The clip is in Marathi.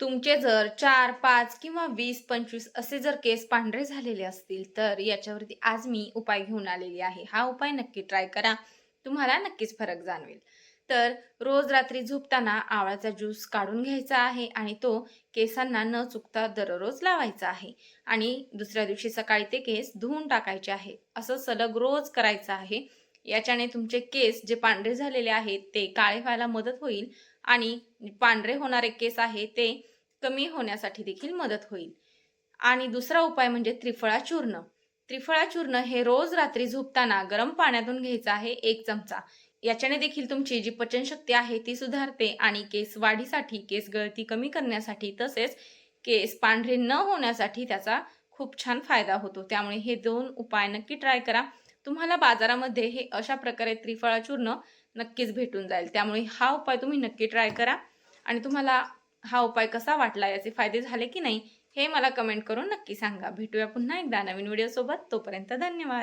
तुमचे जर चार पाच किंवा वीस पंचवीस असे जर केस पांढरे झालेले असतील तर याच्यावरती आज मी उपाय घेऊन आलेली आहे. हा उपाय नक्की ट्राय करा. तुम्हाला नक्कीच फरक जाणवेल. तर रोज रात्री झोपताना आवळाचा ज्यूस काढून घ्यायचा आहे आणि तो केसांना न चुकता दररोज लावायचा आहे. आणि दुसऱ्या दिवशी सकाळी ते केस धुवून टाकायचे आहे. असं सलग रोज करायचं आहे. याच्याने तुमचे केस जे पांढरे झालेले आहेत ते काळे व्हायला मदत होईल. आणि पांढरे होणारे केस आहे ते कमी होण्यासाठी देखील मदत होईल. आणि दुसरा उपाय म्हणजे त्रिफळा चूर्ण. त्रिफळा चूर्ण हे रोज रात्री झोपताना गरम पाण्यातून घ्यायचं आहे एक चमचा. याच्याने देखील तुमची जी पचनशक्ती आहे ती सुधारते आणि केस वाढीसाठी केस गळती कमी करण्यासाठी तसेच केस पांढरे न होण्यासाठी त्याचा खूप छान फायदा होतो. त्यामुळे हे दोन उपाय नक्की ट्राय करा. तुम्हाला बाजारामध्ये हे अशा प्रकारे त्रिफळा चूर्ण नक्कीच भेटून जाईल. त्यामुळे हा उपाय तुम्ही नक्की ट्राय करा. आणि तुम्हाला हा उपाय कसा वाटला याचे फायदे झाले की नाही हे मला कमेंट करून नक्की सांगा. भेटूया पुन्हा एकदा नवीन व्हिडिओसोबत तोपर्यंत धन्यवाद.